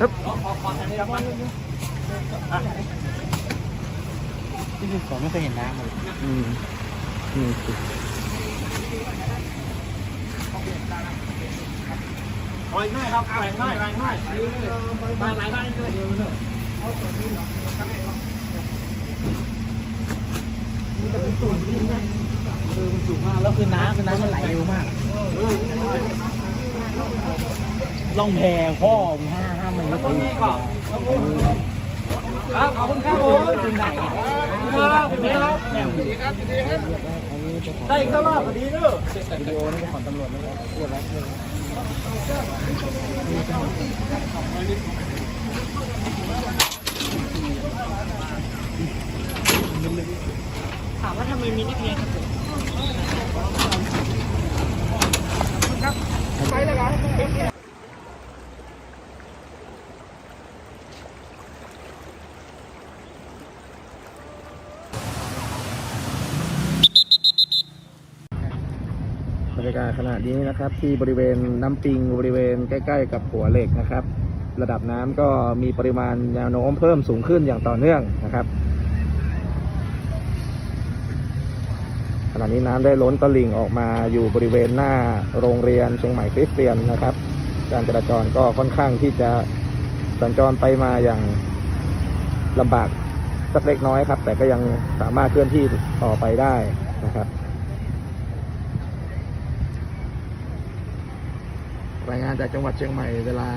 ฮึบที่คือผมไม่เคยเห็นน้ำเลยอืมอืมปล่อยง่ายครับแรงง่ายแรงง่ายแรงง่ายง่ายสูงมากแล้วคือน้ำคือน้ำมันไหลเร็วมาก ล่องแพพ่อห้าห้ามันไม่ถึงครับขอบคุณครับผมถึงไหนครับครับได้อีกรอบพอดีเด้อวิดีโอนี่เป็นของตำรวจไม่ได้พูดแล้วถามว่าทำไมมีนิเพลงครับผม รยากาศขณะนี้นะครับ ที่บริเวณน้ำปิงบริเวณใกล้ๆ กับหัวเหล็กนะครับ ระดับน้ำก็มีปริมาณแนวโน้มเพิ่มสูงขึ้นอย่างต่อเนื่องนะครับขณะนี้น้ำได้ล้นตลิ่งออกมาอยู่บริเวณหน้าโรงเรียนเชียงใหม่คริสเตียนนะครับ การจราจรก็ค่อนข้างที่จะสัญจรไปมาอย่างลำบากสักเล็กน้อยครับ แต่ก็ยังสามารถเคลื่อนที่ต่อไปได้นะครับ รายงานจากจังหวัดเชียงใหม่เวลา